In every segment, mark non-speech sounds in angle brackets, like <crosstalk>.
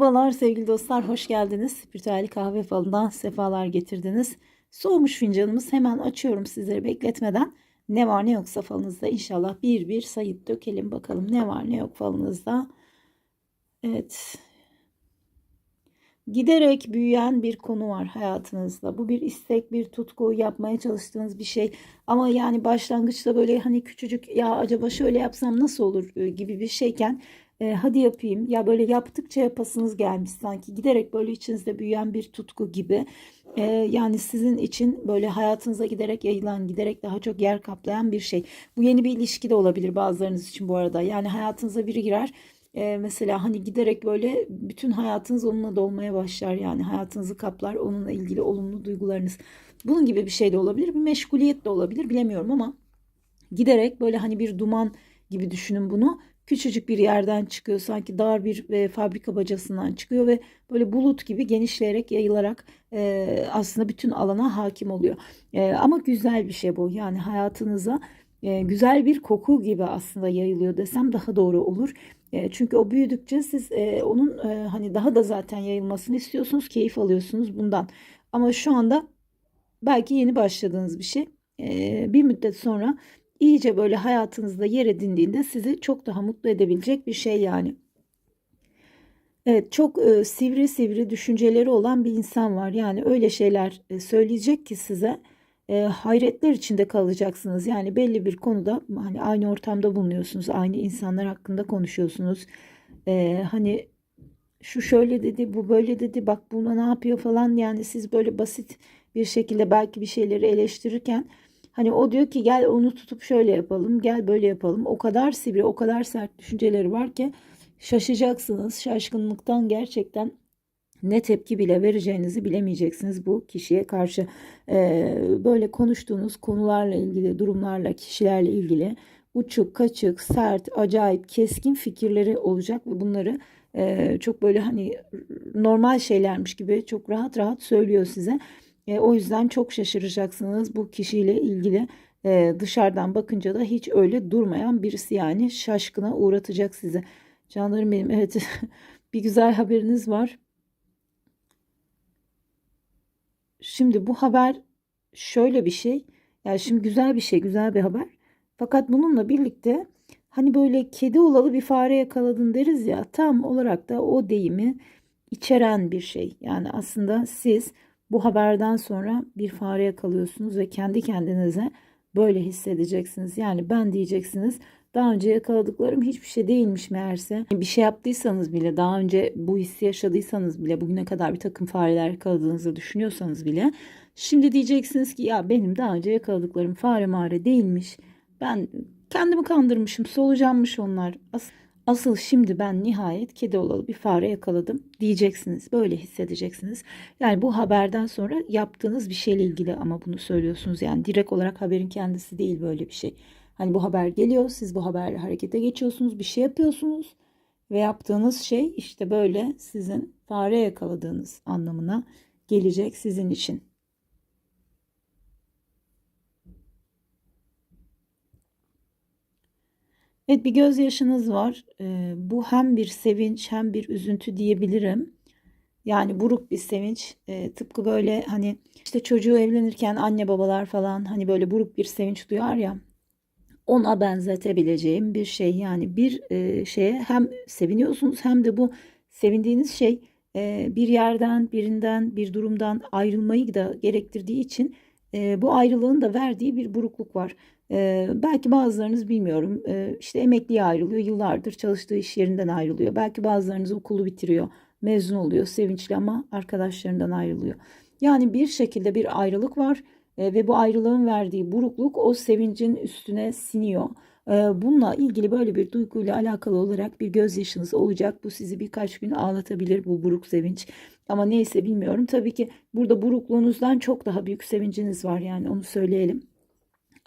Merhabalar sevgili dostlar, hoş geldiniz. Spiritüel kahve falından sefalar getirdiniz. Soğumuş fincanımız hemen açıyorum sizleri bekletmeden. Ne var ne yoksa falınızda inşallah bir bir sayıp dökelim bakalım ne var ne yok falınızda. Evet. Giderek büyüyen bir konu var hayatınızda. Bu bir istek, bir tutku, yapmaya çalıştığınız bir şey. Ama yani başlangıçta böyle hani küçücük ya acaba şöyle yapsam nasıl olur gibi bir şeyken e, hadi yapayım. Ya böyle yaptıkça yapasınız gelmiş sanki. Giderek böyle içinizde büyüyen bir tutku gibi. E, yani sizin için böyle hayatınıza giderek yayılan giderek daha çok yer kaplayan bir şey. Bu yeni bir ilişki de olabilir bazılarınız için bu arada. Yani hayatınıza biri girer e, mesela hani giderek böyle bütün hayatınız onunla dolmaya başlar yani. Hayatınızı kaplar onunla ilgili olumlu duygularınız. Bunun gibi bir şey de olabilir bir meşguliyet de olabilir bilemiyorum ama giderek böyle hani bir duman gibi düşünün bunu küçücük bir yerden çıkıyor sanki dar bir e, fabrika bacasından çıkıyor ve böyle bulut gibi genişleyerek yayılarak e, aslında bütün alana hakim oluyor. E, ama güzel bir şey bu yani hayatınıza e, güzel bir koku gibi aslında yayılıyor desem daha doğru olur. E, çünkü o büyüdükçe siz e, onun e, hani daha da zaten yayılmasını istiyorsunuz, keyif alıyorsunuz bundan. Ama şu anda belki yeni başladığınız bir şey. E, bir müddet sonra iyice böyle hayatınızda yer edindiğinde sizi çok daha mutlu edebilecek bir şey yani. Evet çok e, sivri sivri düşünceleri olan bir insan var. Yani öyle şeyler e, söyleyecek ki size e, hayretler içinde kalacaksınız. Yani belli bir konuda hani aynı ortamda bulunuyorsunuz. Aynı insanlar hakkında konuşuyorsunuz. E, hani şu şöyle dedi, bu böyle dedi, bak buna ne yapıyor falan. Yani siz böyle basit bir şekilde belki bir şeyleri eleştirirken Hani o diyor ki gel onu tutup şöyle yapalım, gel böyle yapalım. O kadar sivri, o kadar sert düşünceleri var ki şaşacaksınız. Şaşkınlıktan gerçekten ne tepki bile vereceğinizi bilemeyeceksiniz bu kişiye karşı. Ee, böyle konuştuğunuz konularla ilgili, durumlarla, kişilerle ilgili uçuk, kaçık, sert, acayip, keskin fikirleri olacak ve bunları e, çok böyle hani normal şeylermiş gibi çok rahat rahat söylüyor size. E, o yüzden çok şaşıracaksınız bu kişiyle ilgili. E, dışarıdan bakınca da hiç öyle durmayan birisi yani şaşkına uğratacak sizi. Canlarım benim evet <laughs> bir güzel haberiniz var. Şimdi bu haber şöyle bir şey. Yani şimdi güzel bir şey, güzel bir haber. Fakat bununla birlikte hani böyle kedi olalı bir fare yakaladın deriz ya tam olarak da o deyimi içeren bir şey. Yani aslında siz bu haberden sonra bir fare yakalıyorsunuz ve kendi kendinize böyle hissedeceksiniz. Yani ben diyeceksiniz daha önce yakaladıklarım hiçbir şey değilmiş meğerse. Bir şey yaptıysanız bile daha önce bu hissi yaşadıysanız bile bugüne kadar bir takım fareler yakaladığınızı düşünüyorsanız bile şimdi diyeceksiniz ki ya benim daha önce yakaladıklarım fare mare değilmiş. Ben kendimi kandırmışım solucanmış onlar. Aslında Asıl şimdi ben nihayet kedi olalı bir fare yakaladım diyeceksiniz. Böyle hissedeceksiniz. Yani bu haberden sonra yaptığınız bir şeyle ilgili ama bunu söylüyorsunuz. Yani direkt olarak haberin kendisi değil böyle bir şey. Hani bu haber geliyor, siz bu haberle harekete geçiyorsunuz, bir şey yapıyorsunuz ve yaptığınız şey işte böyle sizin fare yakaladığınız anlamına gelecek sizin için. Evet bir gözyaşınız var. Ee, bu hem bir sevinç hem bir üzüntü diyebilirim. Yani buruk bir sevinç. Ee, tıpkı böyle hani işte çocuğu evlenirken anne babalar falan hani böyle buruk bir sevinç duyar ya. Ona benzetebileceğim bir şey. Yani bir e, şeye hem seviniyorsunuz hem de bu sevindiğiniz şey e, bir yerden, birinden, bir durumdan ayrılmayı da gerektirdiği için e, bu ayrılığın da verdiği bir burukluk var. Ee, belki bazılarınız bilmiyorum e, işte emekliye ayrılıyor yıllardır çalıştığı iş yerinden ayrılıyor. Belki bazılarınız okulu bitiriyor mezun oluyor sevinçli ama arkadaşlarından ayrılıyor. Yani bir şekilde bir ayrılık var e, ve bu ayrılığın verdiği burukluk o sevincin üstüne siniyor. E, bununla ilgili böyle bir duyguyla alakalı olarak bir gözyaşınız olacak. Bu sizi birkaç gün ağlatabilir bu buruk sevinç. Ama neyse bilmiyorum. Tabii ki burada burukluğunuzdan çok daha büyük sevinciniz var yani onu söyleyelim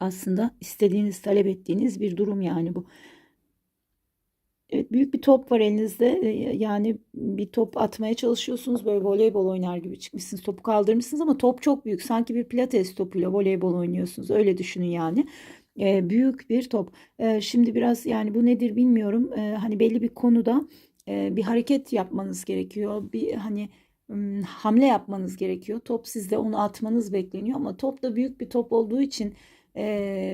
aslında istediğiniz, talep ettiğiniz bir durum yani bu. Evet büyük bir top var elinizde. Ee, yani bir top atmaya çalışıyorsunuz. Böyle voleybol oynar gibi çıkmışsınız. Topu kaldırmışsınız ama top çok büyük. Sanki bir pilates topuyla voleybol oynuyorsunuz. Öyle düşünün yani. Ee, büyük bir top. Ee, şimdi biraz yani bu nedir bilmiyorum. Ee, hani belli bir konuda e, bir hareket yapmanız gerekiyor. Bir hani hamle yapmanız gerekiyor. Top sizde onu atmanız bekleniyor ama top da büyük bir top olduğu için e,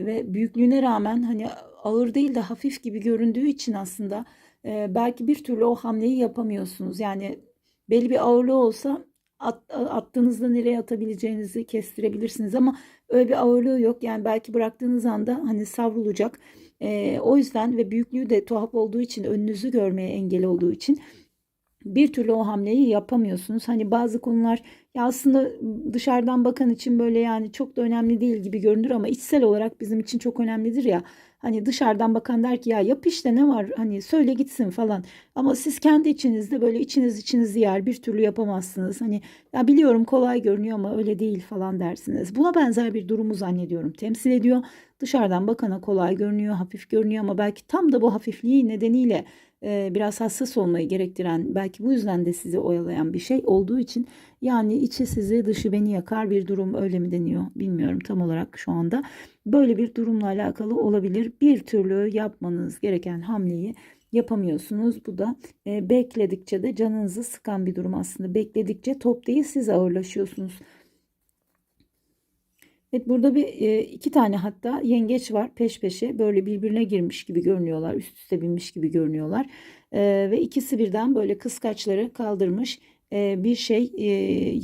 ve büyüklüğüne rağmen hani ağır değil de hafif gibi göründüğü için aslında e, belki bir türlü o hamleyi yapamıyorsunuz. Yani belli bir ağırlığı olsa at, attığınızda nereye atabileceğinizi kestirebilirsiniz ama öyle bir ağırlığı yok. Yani belki bıraktığınız anda hani savrulacak. E, o yüzden ve büyüklüğü de tuhaf olduğu için önünüzü görmeye engel olduğu için bir türlü o hamleyi yapamıyorsunuz. Hani bazı konular ya aslında dışarıdan bakan için böyle yani çok da önemli değil gibi görünür ama içsel olarak bizim için çok önemlidir ya. Hani dışarıdan bakan der ki ya yap işte ne var hani söyle gitsin falan. Ama siz kendi içinizde böyle içiniz içinizi yer bir türlü yapamazsınız. Hani ya biliyorum kolay görünüyor ama öyle değil falan dersiniz. Buna benzer bir durumu zannediyorum temsil ediyor. Dışarıdan bakana kolay görünüyor, hafif görünüyor ama belki tam da bu hafifliği nedeniyle biraz hassas olmayı gerektiren belki bu yüzden de sizi oyalayan bir şey olduğu için yani içi sizi dışı beni yakar bir durum öyle mi deniyor bilmiyorum tam olarak şu anda. Böyle bir durumla alakalı olabilir. Bir türlü yapmanız gereken hamleyi yapamıyorsunuz. Bu da bekledikçe de canınızı sıkan bir durum aslında. Bekledikçe top değil siz ağırlaşıyorsunuz. Evet burada bir e, iki tane hatta yengeç var peş peşe. Böyle birbirine girmiş gibi görünüyorlar üst üste binmiş gibi görünüyorlar. E, ve ikisi birden böyle kıskaçları kaldırmış e, bir şey e,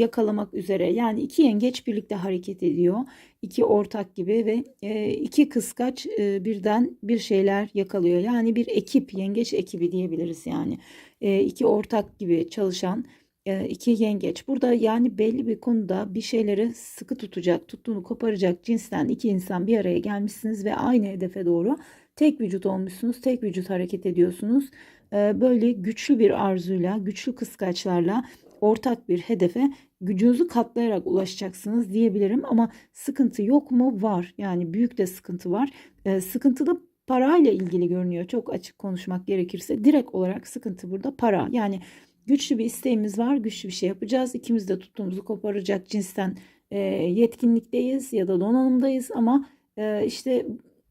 yakalamak üzere. Yani iki yengeç birlikte hareket ediyor iki ortak gibi ve e, iki kıskaç e, birden bir şeyler yakalıyor. Yani bir ekip yengeç ekibi diyebiliriz yani. E, iki ortak gibi çalışan e, iki yengeç. Burada yani belli bir konuda bir şeyleri sıkı tutacak, tuttuğunu koparacak cinsten iki insan bir araya gelmişsiniz ve aynı hedefe doğru tek vücut olmuşsunuz, tek vücut hareket ediyorsunuz. E, böyle güçlü bir arzuyla, güçlü kıskaçlarla ortak bir hedefe gücünüzü katlayarak ulaşacaksınız diyebilirim ama sıkıntı yok mu? Var. Yani büyük de sıkıntı var. E, sıkıntı da parayla ilgili görünüyor. Çok açık konuşmak gerekirse direkt olarak sıkıntı burada para. Yani güçlü bir isteğimiz var, güçlü bir şey yapacağız. İkimiz de tuttuğumuzu koparacak cinsten e, yetkinlikteyiz ya da donanımdayız ama e, işte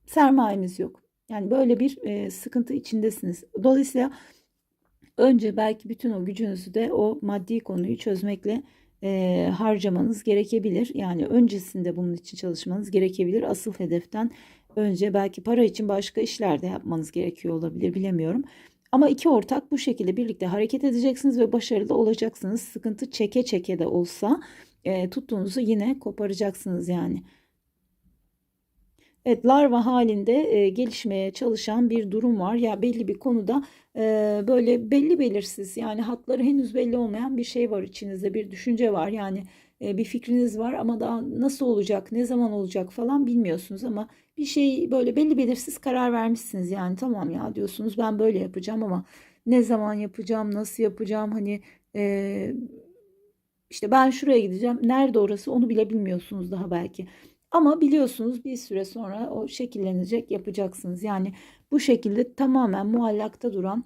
sermayemiz yok. Yani böyle bir e, sıkıntı içindesiniz. Dolayısıyla önce belki bütün o gücünüzü de o maddi konuyu çözmekle e, harcamanız gerekebilir. Yani öncesinde bunun için çalışmanız gerekebilir. Asıl hedeften önce belki para için başka işler de yapmanız gerekiyor olabilir bilemiyorum. Ama iki ortak bu şekilde birlikte hareket edeceksiniz ve başarılı olacaksınız. Sıkıntı çeke çeke de olsa e, tuttuğunuzu yine koparacaksınız yani. Evet larva halinde e, gelişmeye çalışan bir durum var. Ya belli bir konuda e, böyle belli belirsiz yani hatları henüz belli olmayan bir şey var içinizde bir düşünce var. Yani e, bir fikriniz var ama daha nasıl olacak, ne zaman olacak falan bilmiyorsunuz ama bir şey böyle belli belirsiz karar vermişsiniz yani tamam ya diyorsunuz ben böyle yapacağım ama ne zaman yapacağım, nasıl yapacağım hani e, işte ben şuraya gideceğim, nerede orası onu bile bilmiyorsunuz daha belki. Ama biliyorsunuz bir süre sonra o şekillenecek yapacaksınız. Yani bu şekilde tamamen muallakta duran,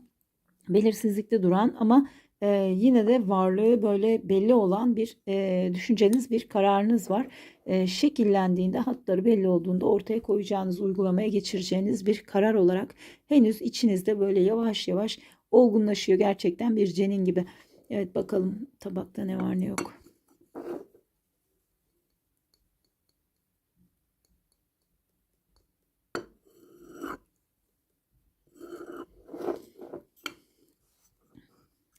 belirsizlikte duran ama e, yine de varlığı böyle belli olan bir e, düşünceniz, bir kararınız var. E, şekillendiğinde, hatları belli olduğunda ortaya koyacağınız, uygulamaya geçireceğiniz bir karar olarak henüz içinizde böyle yavaş yavaş olgunlaşıyor gerçekten bir cenin gibi. Evet bakalım tabakta ne var ne yok.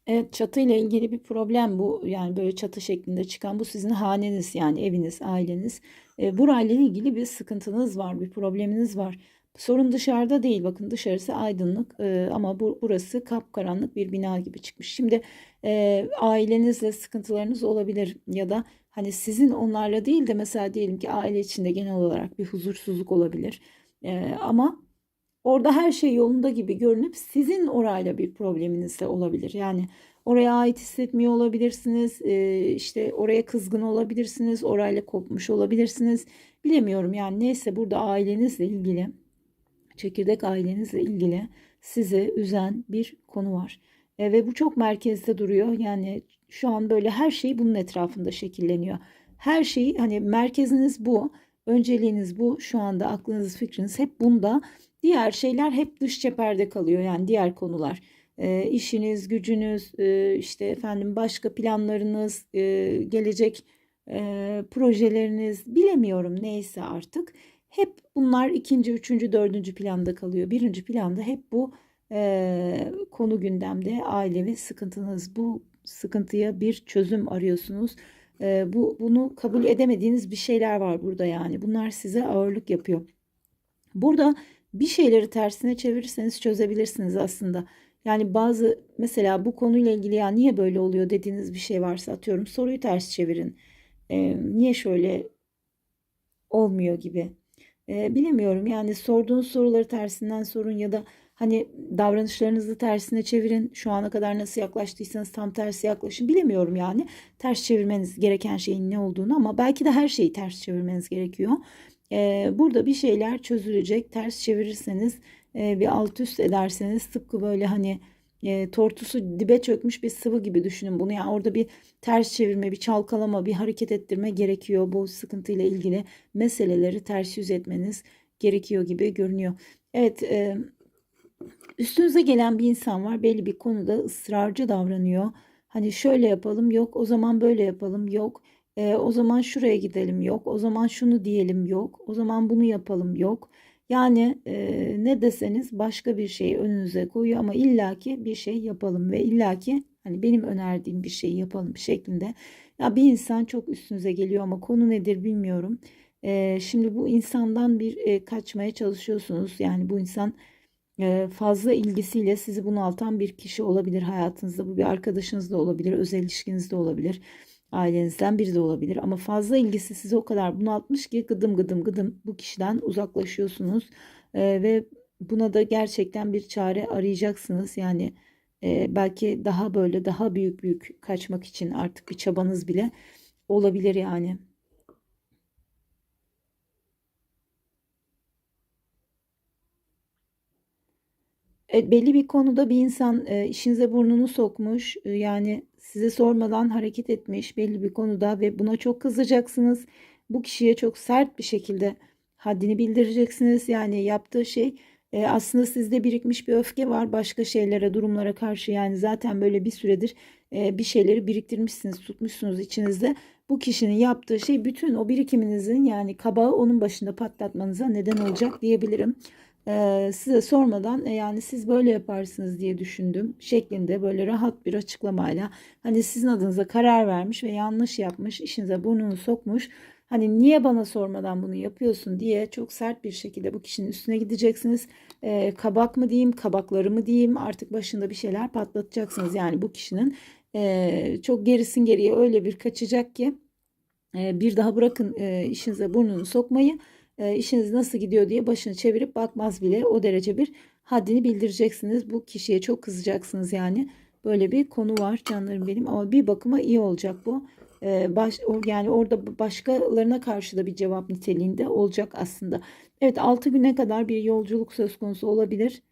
Evet çatı ile ilgili bir problem bu. Yani böyle çatı şeklinde çıkan bu sizin haneniz yani eviniz, aileniz. E, burayla ilgili bir sıkıntınız var, bir probleminiz var. Sorun dışarıda değil. Bakın dışarısı aydınlık e, ama bu, burası kapkaranlık bir bina gibi çıkmış. Şimdi e, ailenizle sıkıntılarınız olabilir ya da hani sizin onlarla değil de mesela diyelim ki aile içinde genel olarak bir huzursuzluk olabilir. E, ama Orada her şey yolunda gibi görünüp sizin orayla bir probleminiz de olabilir. Yani oraya ait hissetmiyor olabilirsiniz. E, işte oraya kızgın olabilirsiniz. Orayla kopmuş olabilirsiniz. Bilemiyorum yani neyse burada ailenizle ilgili çekirdek ailenizle ilgili sizi üzen bir konu var. E, ve bu çok merkezde duruyor. Yani şu an böyle her şey bunun etrafında şekilleniyor. Her şeyi hani merkeziniz bu. Önceliğiniz bu. Şu anda aklınız fikriniz hep bunda Diğer şeyler hep dış cepherde kalıyor yani diğer konular. e, işiniz, gücünüz, e, işte efendim başka planlarınız, e, gelecek e, projeleriniz bilemiyorum neyse artık. Hep bunlar ikinci, üçüncü, dördüncü planda kalıyor. Birinci planda hep bu e, konu gündemde ailevi sıkıntınız. Bu sıkıntıya bir çözüm arıyorsunuz. E, bu bunu kabul edemediğiniz bir şeyler var burada yani. Bunlar size ağırlık yapıyor. Burada bir şeyleri tersine çevirirseniz çözebilirsiniz aslında. Yani bazı mesela bu konuyla ilgili ya niye böyle oluyor dediğiniz bir şey varsa atıyorum soruyu ters çevirin. E, niye şöyle olmuyor gibi. E, bilemiyorum yani sorduğunuz soruları tersinden sorun ya da hani davranışlarınızı tersine çevirin. Şu ana kadar nasıl yaklaştıysanız tam tersi yaklaşın. Bilemiyorum yani ters çevirmeniz gereken şeyin ne olduğunu ama belki de her şeyi ters çevirmeniz gerekiyor. Burada bir şeyler çözülecek. Ters çevirirseniz bir alt üst ederseniz tıpkı böyle hani tortusu dibe çökmüş bir sıvı gibi düşünün bunu. Yani orada bir ters çevirme, bir çalkalama, bir hareket ettirme gerekiyor. Bu sıkıntıyla ilgili meseleleri ters yüz etmeniz gerekiyor gibi görünüyor. Evet, üstünüze gelen bir insan var. Belli bir konuda ısrarcı davranıyor. Hani şöyle yapalım, yok. O zaman böyle yapalım, yok. E, o zaman şuraya gidelim, yok. O zaman şunu diyelim, yok. O zaman bunu yapalım, yok. Yani e, ne deseniz başka bir şeyi önünüze koyuyor ama illaki bir şey yapalım ve illaki hani benim önerdiğim bir şeyi yapalım şeklinde. Ya bir insan çok üstünüze geliyor ama konu nedir bilmiyorum. E, şimdi bu insandan bir e, kaçmaya çalışıyorsunuz. Yani bu insan e, fazla ilgisiyle sizi bunaltan bir kişi olabilir hayatınızda. Bu bir arkadaşınız da olabilir, özel ilişkiniz de olabilir ailenizden biri de olabilir. Ama fazla ilgisi sizi o kadar bunaltmış ki gıdım gıdım gıdım bu kişiden uzaklaşıyorsunuz. Ee, ve buna da gerçekten bir çare arayacaksınız. Yani e, belki daha böyle daha büyük büyük kaçmak için artık bir çabanız bile olabilir yani. Belli bir konuda bir insan e, işinize burnunu sokmuş. E, yani size sormadan hareket etmiş belli bir konuda ve buna çok kızacaksınız. Bu kişiye çok sert bir şekilde haddini bildireceksiniz. Yani yaptığı şey e, aslında sizde birikmiş bir öfke var başka şeylere, durumlara karşı. Yani zaten böyle bir süredir e, bir şeyleri biriktirmişsiniz, tutmuşsunuz içinizde. Bu kişinin yaptığı şey bütün o birikiminizin yani kabağı onun başında patlatmanıza neden olacak diyebilirim. E, size sormadan e, yani siz böyle yaparsınız diye düşündüm şeklinde böyle rahat bir açıklamayla hani sizin adınıza karar vermiş ve yanlış yapmış işinize burnunu sokmuş hani niye bana sormadan bunu yapıyorsun diye çok sert bir şekilde bu kişinin üstüne gideceksiniz. E, kabak mı diyeyim kabakları mı diyeyim artık başında bir şeyler patlatacaksınız. Yani bu kişinin e, çok gerisin geriye öyle bir kaçacak ki e, bir daha bırakın e, işinize burnunu sokmayı e, işiniz nasıl gidiyor diye başını çevirip bakmaz bile o derece bir haddini bildireceksiniz. Bu kişiye çok kızacaksınız yani. Böyle bir konu var canlarım benim ama bir bakıma iyi olacak bu. E, baş, yani orada başkalarına karşı da bir cevap niteliğinde olacak aslında. Evet 6 güne kadar bir yolculuk söz konusu olabilir.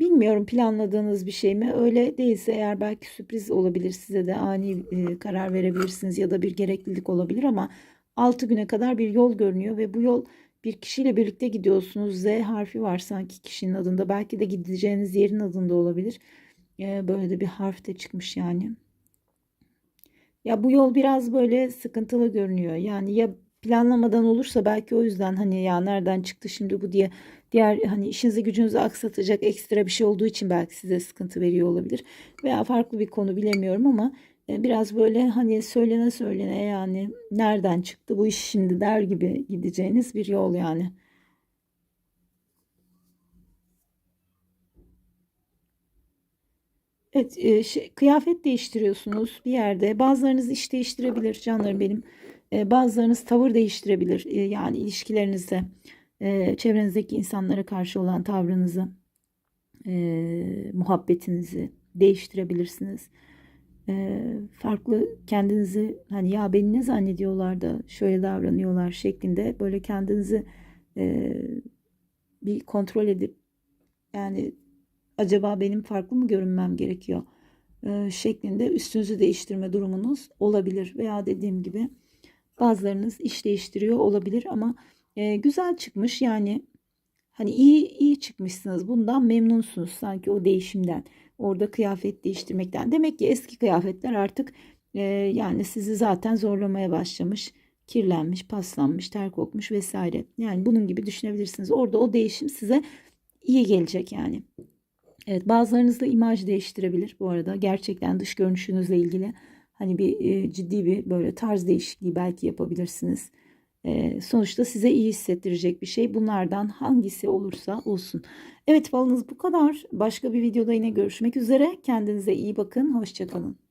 Bilmiyorum planladığınız bir şey mi? Öyle değilse eğer belki sürpriz olabilir size de ani e, karar verebilirsiniz ya da bir gereklilik olabilir ama 6 güne kadar bir yol görünüyor ve bu yol bir kişiyle birlikte gidiyorsunuz. Z harfi var sanki kişinin adında. Belki de gideceğiniz yerin adında olabilir. Ee, böyle de bir harf de çıkmış yani. Ya bu yol biraz böyle sıkıntılı görünüyor. Yani ya planlamadan olursa belki o yüzden hani ya nereden çıktı şimdi bu diye diğer hani işinizi gücünüzü aksatacak ekstra bir şey olduğu için belki size sıkıntı veriyor olabilir. Veya farklı bir konu bilemiyorum ama e, biraz böyle hani söylene söylene yani nereden çıktı bu iş şimdi der gibi gideceğiniz bir yol yani. Evet, e, şey, kıyafet değiştiriyorsunuz bir yerde. Bazılarınız iş değiştirebilir canlarım benim. E, bazılarınız tavır değiştirebilir. Yani ilişkilerinizde, e, çevrenizdeki insanlara karşı olan tavrınızı, e, muhabbetinizi değiştirebilirsiniz. E, farklı kendinizi hani ya beni ne zannediyorlar da şöyle davranıyorlar şeklinde böyle kendinizi e, bir kontrol edip yani acaba benim farklı mı görünmem gerekiyor? e, şeklinde üstünüzü değiştirme durumunuz olabilir. Veya dediğim gibi bazılarınız iş değiştiriyor olabilir ama e, güzel çıkmış yani Hani iyi iyi çıkmışsınız. Bundan memnunsunuz sanki o değişimden. Orada kıyafet değiştirmekten. Demek ki eski kıyafetler artık e, yani sizi zaten zorlamaya başlamış. Kirlenmiş, paslanmış, ter kokmuş vesaire. Yani bunun gibi düşünebilirsiniz. Orada o değişim size iyi gelecek yani. Evet bazılarınız da imaj değiştirebilir bu arada. Gerçekten dış görünüşünüzle ilgili hani bir e, ciddi bir böyle tarz değişikliği belki yapabilirsiniz. Sonuçta size iyi hissettirecek bir şey. Bunlardan hangisi olursa olsun. Evet falınız bu kadar. Başka bir videoda yine görüşmek üzere. Kendinize iyi bakın. Hoşçakalın.